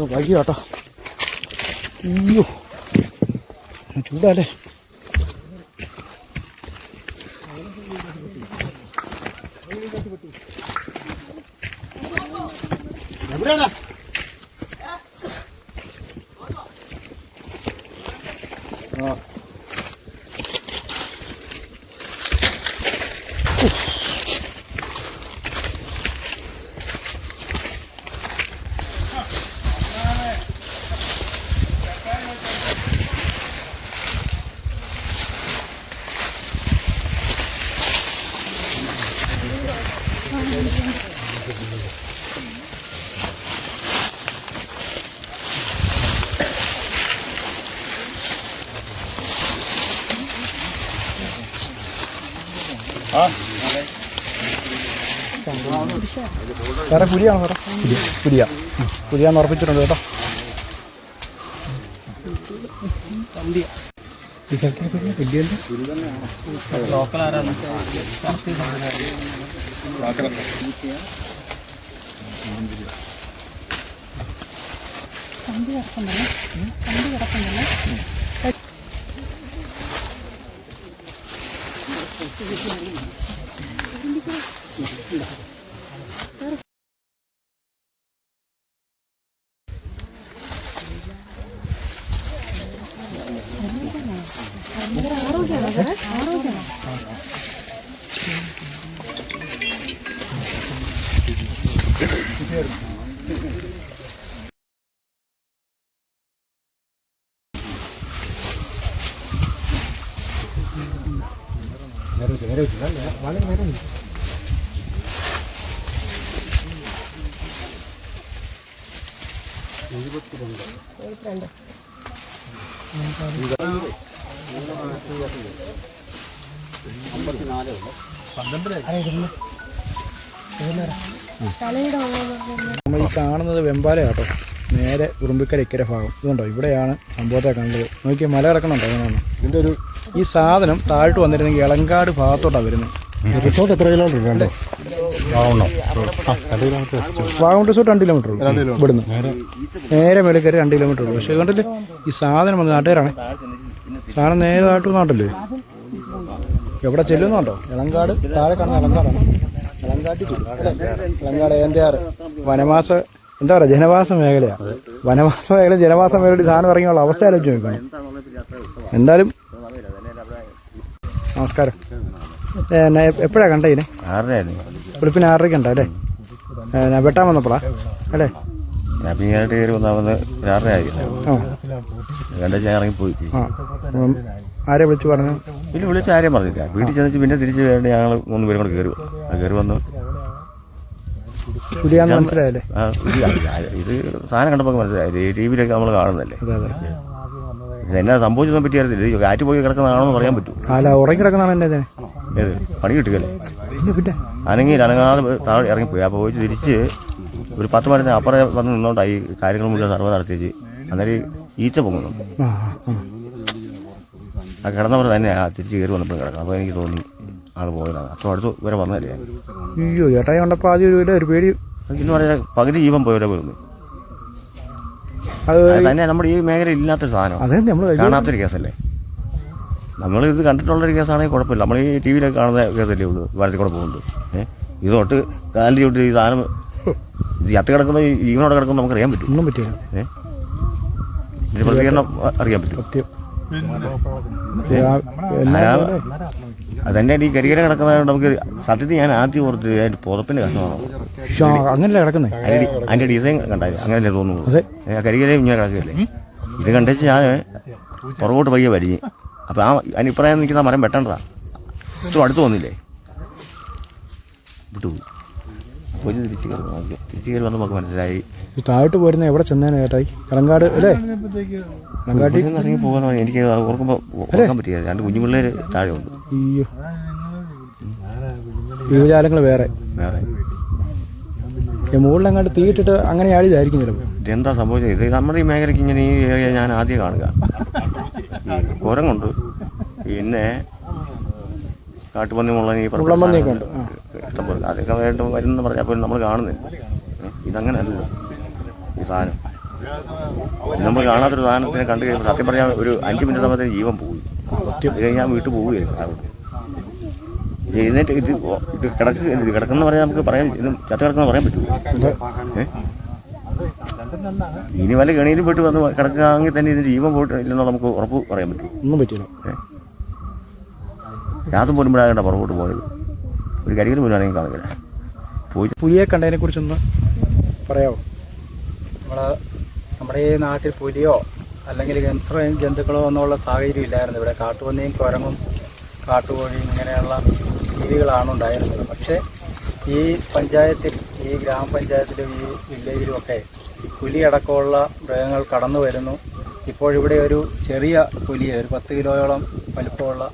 ഇത് വഴി കേട്ടോ അയ്യോ ചൂടല്ലേ? വേറെ പുലിയാണോ സാറേ പുലിയ. പുലിയാന്ന് ഉറപ്പിച്ചിട്ടുണ്ട് കേട്ടോ. 앞에 갔다. 감기 같은 거네? 감기 같은 거네? 바로 되나? 바로 되나? ഈ സ്ഥലത്തിന് പുലിയല്ലേ നമ്മൾ ഈ കാണുന്നത് വെമ്പാല കേട്ടോ നേരെ ഉറുമ്പിക്കര ഇക്കര ഭാഗം. ഇതുണ്ടോ? ഇവിടെയാണ് സംഭവത്തെ കണ്ടത്. നോക്കി മല കിടക്കണുണ്ടോ അതാണ് ഇതിന്റെ ഒരു ഈ സാധനം താഴോട്ട് വന്നിരുന്നെങ്കിൽ ഇളങ്കാട് ഭാഗത്തോട്ടാണ് വരുന്നത് റിസോർട്ട് എത്ര കിലോമീറ്റർ ഉണ്ട്? വാഗമൺ. റിസോർട്ട് രണ്ട് കിലോമീറ്റർ ഉള്ളൂ. ഇവിടുന്ന്. നേരെ. മേളിൽ കയറി രണ്ട് കിലോമീറ്റർ ഉള്ളൂ. പക്ഷേ ഇതുകൊണ്ടല്ലേ ഈ സാധനം വന്ന് നാട്ടുകാരാണ്? സാധനം നേരെ താഴോട്ട് നാട്ടല്ലേ? എവിടെ ചെല്ലുന്നുണ്ടോ ഇളങ്കാട്. താഴെ കാണുന്ന ഇളങ്കാടാണ്. ഇളങ്കാട്ടി ഇളങ്കാട് എന്റെ ആറ് വനവാസ എന്താ പറയുക ജനവാസ മേഖലയാണ് വനവാസ മേഖല ജനവാസ മേഖലയിൽ സാധനം ഇറങ്ങിയുള്ള അവസ്ഥ ആലോചിച്ച് നോക്കണം എന്തായാലും നമസ്കാരം. എപ്പോഴാണ് കണ്ടേ ഇതിനെ? വെളുപ്പിന് ആറരയ്ക്ക് ഉണ്ടോ അല്ലേ? വെട്ടാൻ വന്നപ്പോഴാ? അല്ലേ? കയറി ഇറങ്ങിപ്പോയി ആരെ വിളിച്ച് പറഞ്ഞു? പിന്നെ വിളിച്ച ആരെയും പറഞ്ഞില്ല. വീട്ടിൽ ചെന്നിട്ട് പിന്നെ തിരിച്ച് വേണ്ടി ഞങ്ങൾ മൂന്ന് പേരും കൂടെ കയറി കയറി വന്നു. പുലിയാന്ന് മനസ്സിലായല്ലേ? ആ, ഇത് ഇത് സാധനം കണ്ടപ്പോൾ മനസ്സിലായി. ടി വിയിലൊക്കെ നമ്മൾ കാണുന്നല്ലേ അതെ അതെ. ഇത് എന്നാ സംഭവിച്ചതിനെ പറ്റി അറിയത്തില്ല ഇത് കാറ്റ് പോയി കിടക്കുന്നതാണോന്ന് പറയാൻ പറ്റും. അല്ല ഉറങ്ങി കിടക്കുന്നതാണ് എന്റെ ഇതിനെ ഏത്? പണി കിട്ടുകയല്ലേ? പിന്നെ പിന്നെ. അനങ്ങി അനങ്ങാതെ താഴെ ഇറങ്ങിപ്പോയി അപ്പോൾ പോയി തിരിച്ച് ഒരു പത്ത് മണിക്ക് അപ്പുറം വന്ന് നിന്നോണ്ടായി കാര്യങ്ങൾ മുഴുവൻ സർവ നടത്തിച്ച് അന്നേരം ഈ ഈച്ച പൊങ്ങുന്നു. ആ ആ, ആ. ആ കിടന്നവർ തന്നെ ആ തിരിച്ച് കയറി വന്നപ്പോൾ കിടക്കണം അപ്പോൾ എനിക്ക് തോന്നി ആൾ പോയതാണ്. അത്ര അടുത്ത് വരെ വന്നതല്ലേ. അയ്യോ ചേട്ടായി കണ്ടപ്പോൾ ആദ്യം ഒരു വില ഒരു പേടി. എന്ന് പറഞ്ഞാൽ പകുതി ജീവൻ പോയവരെ പോയിരുന്നു. അത് തന്നെ നമ്മുടെ ഈ മേഖല ഇല്ലാത്തൊരു സാധനം. അതെ നമ്മൾ കാണാത്തൊരു കേസല്ലേ? നമ്മൾ ഇത് കണ്ടിട്ടുള്ളൊരു കേസാണെങ്കിൽ കുഴപ്പമില്ല. നമ്മൾ ഈ ടി വിയിലൊക്കെ കാണുന്ന കേസല്ലേ ഉള്ളൂ. വരത്തിൽ കൂടെ പോകുന്നത്. ഏഹ് ഇത് തൊട്ട് കാലിൽ തൊട്ട് ഈ സാധനം ഇത് ചത്ത് കിടക്കുന്ന ജീവനോട് കിടക്കുന്ന നമുക്ക് അറിയാൻ പറ്റും. ഒന്നും പറ്റില്ല. ഏഹ് ഇതിന്റെ പ്രതികരണം അറിയാൻ പറ്റും. സത്യം. അതെന്നെ ഈ കരികര കിടക്കുന്നതുകൊണ്ട് നമുക്ക് സത്യത്തിൽ ഞാൻ ആദ്യം ഓർത്ത് അതിന്റെ പുതപ്പിന്റെ കഷ്ണമാണ് അങ്ങനല്ലേ കിടക്കുന്നേ? അതിന്റെ ഡിസൈൻ കണ്ടായി അങ്ങനെയല്ലേ തോന്നുന്നു കരികരയും ഇങ്ങനെ കിടക്കുകയല്ലേ? ഇത് കണ്ടേച്ച് ഞാൻ പുറകോട്ട് പയ്യെ വരിഞ്ഞ് അപ്പോൾ ആ അതിനിപ്പറയാൻ നിൽക്കുന്ന മരം വെട്ടണ്ടതാ. ഇത്ര അടുത്ത് വന്നില്ലേ? വിട്ടുപോയി. പോയി തിരിച്ച് കയറി നോക്കി തിരിച്ച് കയറി വന്ന് നമുക്ക് മനസ്സിലായി. ഈ താഴോട്ട് പോരുന്ന എവിടെ ചെന്നേനെ ചേട്ടായി കളങ്കാട് അല്ലേ? കളങ്കാട്ടിൽ നിന്ന് ഇറങ്ങി പോകുന്ന എനിക്ക് ഓർക്കുമ്പോൾ ഓർക്കാൻ പറ്റില്ല. രണ്ട് കുഞ്ഞു പിള്ളേർ താഴെ ഉണ്ട്. അയ്യോ. ജീവജാലങ്ങൾ വേറെ. വേറെ. മുകളിലെങ്ങാണ്ട് തീയിട്ടിട്ട് അങ്ങനെ ആടിയതായിരിക്കും ചിലപ്പോൾ ഇതെന്താ സംഭവിച്ചത് ഇത് നമ്മുടെ ഈ മേഖലയ്ക്ക് ഇങ്ങനെ ഈ ഏരിയ ഞാൻ ആദ്യം കാണുക. കുരങ്ങുണ്ട്. പിന്നെ കാട്ടുപന്നി മുള്ളൻ ഈ ഇഷ്ടംപോലെ അതൊക്കെ വേണ്ട വരുന്ന പറഞ്ഞാൽ പോലും നമ്മൾ കാണുന്നില്ല ഇതങ്ങനല്ല. ഈ സാധനം. നമ്മൾ കാണാത്തൊരു സാധനത്തിനെ കണ്ടു കഴിയുമ്പോൾ സത്യം പറഞ്ഞാൽ ഒരു അഞ്ച് മിനിറ്റ് സമയത്ത് ജീവൻ പോയി. അത് കഴിഞ്ഞാൽ വീട്ടിൽ പോവുകയായിരുന്നു അവിടെ എഴുന്നേറ്റ് ഇത് ഇത് കിടക്ക് ഇത് കിടക്കുന്ന പറയാൻ നമുക്ക് പറയാൻ ഇത് ചത്ത കിടക്കുന്ന പറയാൻ പറ്റുമോ ഏ? ഇനി വല്ല ഗണിയിലും പോയിട്ട് വന്ന് കിടക്കുകയാണെങ്കിൽ തന്നെ ഇതിന് ജീവൻ പോയിട്ട് നമുക്ക് ഉറപ്പ് പറയാൻ പറ്റും. ഒന്നും പറ്റില്ല രാത്രി പോലും വിടാകണ്ട പുറകോട്ട് പോയത്. ഒരു കരികിൽ പോലും ആണെങ്കിൽ കാണില്ല പോയി പുലിയെ കണ്ടതിനെ കുറിച്ചൊന്ന് പറയാമോ നമ്മൾ നമ്മുടെ ഈ നാട്ടിൽ പുലിയോ അല്ലെങ്കിൽ ഗംസറോ ജന്തുക്കളോ എന്നുള്ള സാഹചര്യം ഇല്ലായിരുന്നു. ഇവിടെ കാട്ടുപന്നിയും കുരങ്ങും കാട്ടുകോഴിയും ഇങ്ങനെയുള്ള ജീവികളാണ് ഉണ്ടായിരുന്നത്. പക്ഷേ ഈ പഞ്ചായത്തിൽ ഈ ഗ്രാമപഞ്ചായത്തിലും ഈ പുലി അടക്കമുള്ള മൃഗങ്ങൾ കടന്നു വരുന്നു ഇപ്പോഴിവിടെ ഒരു ചെറിയ പുലിയെ ഒരു പത്ത് കിലോയോളം വലിപ്പമുള്ള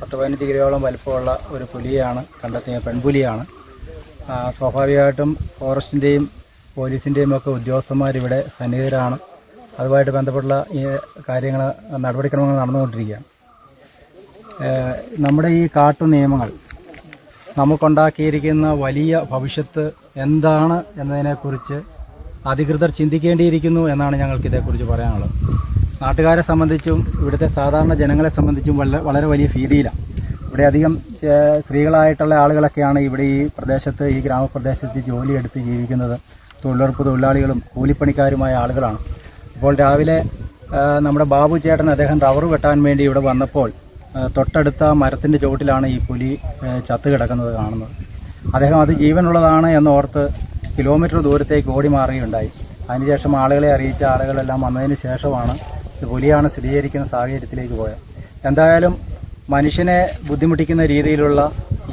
പത്ത് പതിനഞ്ച് കിലോയോളം വലിപ്പമുള്ള ഒരു പുലിയാണ് കണ്ടെത്തിയ പെൺപുലിയാണ്. സ്വാഭാവികമായിട്ടും ഫോറസ്റ്റിന്റെയും പോലീസിന്റെയും ഒക്കെ ഉദ്യോഗസ്ഥന്മാരിവിടെ സന്നിഹിതരാണ്. അതുമായിട്ട് ബന്ധപ്പെട്ടുള്ള ഈ കാര്യങ്ങൾ നടപടിക്രമങ്ങൾ നടന്നുകൊണ്ടിരിക്കുകയാണ്. നമ്മുടെ ഈ കാട്ടു നിയമങ്ങൾ നമുക്കുണ്ടാക്കിയിരിക്കുന്ന വലിയ ഭവിഷ്യത്ത് എന്താണ് എന്നതിനെക്കുറിച്ച് അധികൃതർ ചിന്തിക്കേണ്ടിയിരിക്കുന്നു എന്നാണ് ഞങ്ങൾക്ക് ഇതേക്കുറിച്ച് പറയാനുള്ളത്. നാട്ടുകാരെ സംബന്ധിച്ചും ഇവിടുത്തെ സാധാരണ ജനങ്ങളെ സംബന്ധിച്ചും വളരെ വളരെ വലിയ ഭീതിയിലാണ്. ഇവിടെ അധികം സ്ത്രീകളായിട്ടുള്ള ആളുകളൊക്കെയാണ് ഇവിടെ ഈ പ്രദേശത്ത് ഈ ഗ്രാമപ്രദേശത്ത് ജോലിയെടുത്ത് ജീവിക്കുന്നത്. തൊഴിലുറപ്പ് തൊഴിലാളികളും കൂലിപ്പണിക്കാരുമായ ആളുകളാണ്. അപ്പോൾ രാവിലെ നമ്മുടെ ബാബു ചേട്ടൻ അദ്ദേഹം റവർ വെട്ടാൻ വേണ്ടി ഇവിടെ വന്നപ്പോൾ തൊട്ടടുത്ത മരത്തിന്റെ ചുവട്ടിലാണ് ഈ പുലി ചത്തു കിടക്കുന്നത് കാണുന്നത്. അദ്ദേഹം അത് ജീവനുള്ളതാണ് എന്നോർത്ത് കിലോമീറ്റർ ദൂരത്തേക്ക് ഓടി മാറുകയുണ്ടായി. അതിനുശേഷം ആളുകളെ അറിയിച്ച ആളുകളെല്ലാം വന്നതിന് ശേഷമാണ് പുലിയാണ് സ്ഥിരീകരിക്കുന്ന സാഹചര്യത്തിലേക്ക് പോയത്. എന്തായാലും മനുഷ്യനെ ബുദ്ധിമുട്ടിക്കുന്ന രീതിയിലുള്ള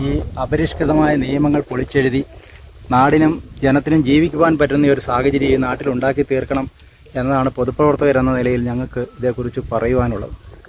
ഈ അപരിഷ്കൃതമായ നിയമങ്ങൾ പൊളിച്ചെഴുതി നാടിനും ജനത്തിനും ജീവിക്കുവാൻ പറ്റുന്ന ഒരു സാഹചര്യം ഈ നാട്ടിൽ ഉണ്ടാക്കി തീർക്കണം എന്നതാണ് പൊതുപ്രവർത്തകർ എന്ന നിലയിൽ ഞങ്ങൾക്ക് ഇതേക്കുറിച്ച് പറയുവാനുള്ളത്.